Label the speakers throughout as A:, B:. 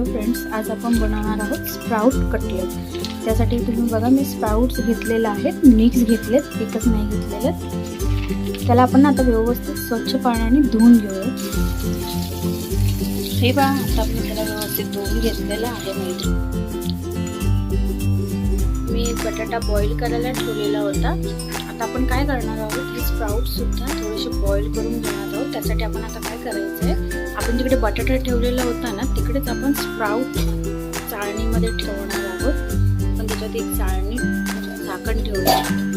A: Hello friends आज आपण बनवणार आहोत स्प्राऊट कटलेट त्यासाठी तुम्ही बघा मी स्प्राऊट्स घेतलेले आहेत मिक्स घेतलेत एकच नाही घेतलेले. त्याला आपण आता व्यवस्थित स्वच्छ पाण्याने धुवून घेऊया. हे बा आता आपण त्याला व्यवस्थित धुवून घेतलेलं आहे मी मी बटाटा बॉईल करायला ठेवलेला होता. आता आपण काय करणार आहोत हे स्प्राऊट सुद्धा थोडेसे बॉईल करून घेणार आहोत. त्यासाठी आपण आता काय करायचं आहे आपण जिकडे बटाटा ठेवलेला होता ना तिकडेच आपण स्प्राऊट चाळणीमध्ये ठेवणार आहोत. पण त्याच्यात एक चाळणी झाकण ठेवलं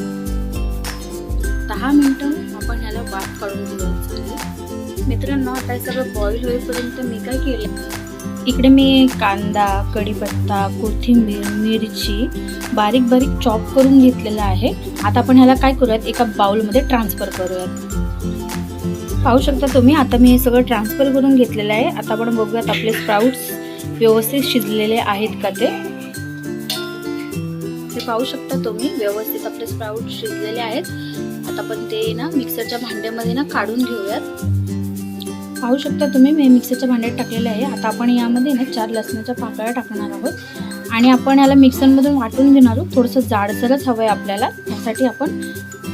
A: दहा मिनटं आपण ह्याला वाफ काढून दिलं मित्रांनो आता सगळं बॉईल होईपर्यंत मी काय केलं? इकडे मी कांदा कढीपत्ता कोथिंबीर मिरची बारीक बारीक चॉप करून घेतलेला आहे. आता आपण ह्याला काय करूयात? एका बाउलमध्ये ट्रान्सफर करूयात. पाहू शकता तुम्ही. आता मी हे सगळं ट्रान्सफर करून घेतलेलं आहे. आता आपण बघूयात आपले स्प्राउट्स व्यवस्थित शिजलेले आहेत का ते. पाहू शकता तुम्ही. व्यवस्थित आपले स्प्राउट शिजलेले आहेत. आता आपण ते ना मिक्सरच्या भांड्यामध्ये ना काढून घेऊयात. पाहू शकता तुम्ही मी मिक्सरच्या भांड्यात टाकलेलं आहे. आता आपण यामध्ये ना चार लसणाच्या पाकळ्या टाकणार आहोत. आणि आपण याला मिक्सरमधून वाटून घेणार आहोत. थोडंसं जाडसरच हवं आहे आपल्याला. त्यासाठी आपण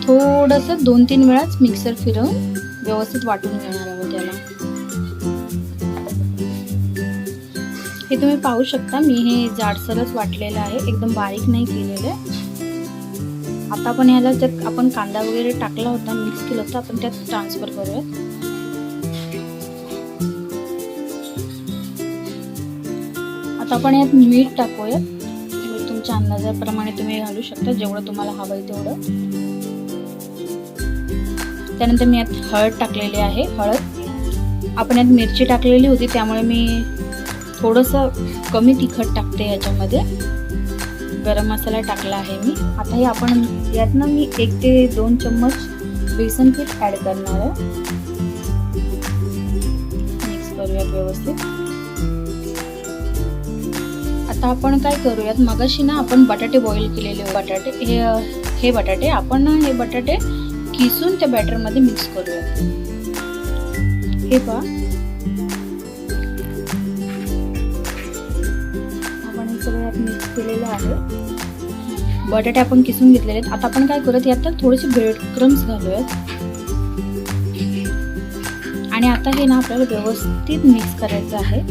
A: थोडंसं दोन तीन वेळाच मिक्सर फिरवून व्यवस्थित वाटून घेणार आहोत याला हे तुम्ही पाहू शकता मी हे जाडसरच वाटलेलं आहे. एकदम बारीक नाही केलेलं. आहे आता आपण याला जर आपण कांदा वगैरे टाकला होता मिक्स केलं होतं आपण त्यात ट्रान्सफर करूयात. आता आपण यात मीठ टाकूयात. मीठ तुमच्या अंदाजाप्रमाणे तुम्ही घालू शकता जेवढं तुम्हाला हवं आहे तेवढं. त्यानंतर मी यात हळद टाकलेली आहे हळद. आपण यात मिरची टाकलेली होती त्यामुळे मी थोडंसं कमी तिखट टाकते याच्यामध्ये. गरम मसाला टाकला आहे मी. आता हे आपण यात ना मी एक ते दोन चम्मच बेसन पीठ ॲड करणार आहे. मिक्स करूयात व्यवस्थित. आता आपण काय करूयात मगाशी ना आपण बटाटे बॉईल केलेले बटाटे हे हे बटाटे आपण ना हे बटाटे किसून त्या बॅटरमध्ये मिक्स करूयात हे पहा. आपण सगळ्यात मिक्स केलेलं आहे. बटाटे आपण किसून घेतलेले आहेत. आता आपण काय करत यात थोडेसे ब्रेड क्रम्स घालूयात. आणि आता हे ना आपल्याला व्यवस्थित मिक्स करायचं आहे.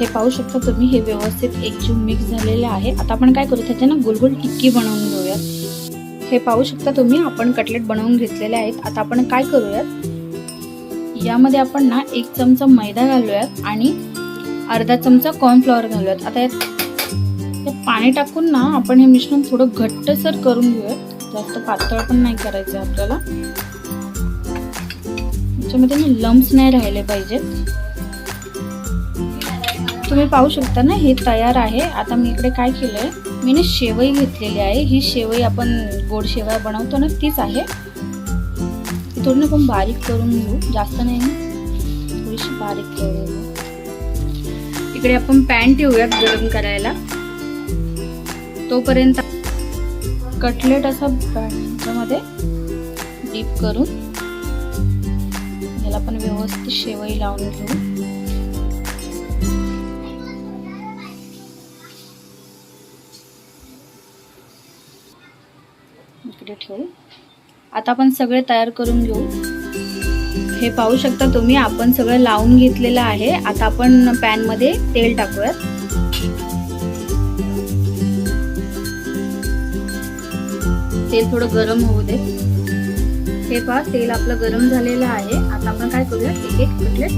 A: हे पाहू शकता तुम्ही हे व्यवस्थित एकजीव मिक्स झालेले आहे. आता आपण काय करू त्याच्या ना गोलगोल टिक्की बनवून घेऊयात. हे पाहू शकता तुम्ही. आपण कटलेट बनवून घेतलेले आहेत. आता आपण काय करूयात? यामध्ये आपण ना एक चमचा मैदा घालूयात आणि अर्धा चमचा कॉर्नफ्लॉवर घालूयात. आता यात ते पाणी टाकून ना आपण हे मिश्रण थोडं घट्टसर करून घेऊयात. जास्त पातळ पण नाही करायचं आपल्याला. त्याच्यामध्ये ना लम्स नाही राहिले पाहिजेत. तुम्ही पाहू शकता ना हे तयार आहे. आता मी इकडे काय केलं आहे मी ना शेवई घेतलेली आहे. ही शेवई आपण गोड शेवया बनवतो ना तीच आहे. थोडी ना पण बारीक करून घेऊ. जास्त नाही ना. थोडीशी बारीक करून घेऊ. इकडे आपण पॅन ठेवूयात गरम करायला. तोपर्यंत कटलेट असा पॅनच्यामध्ये डीप करून याला पण व्यवस्थित शेवई लावून घेऊ. इकडे ठेवू. आता आपण सगळे तयार करून घेऊ. हे पाहू शकता तुम्ही आपण सगळं लावून घेतलेलं आहे. आता आपण पॅनमध्ये तेल टाकूयात. तेल थोडं गरम होऊ दे. हे पहा तेल आपलं गरम झालेलं आहे. आता आपण काय करूया एक एक प्लेट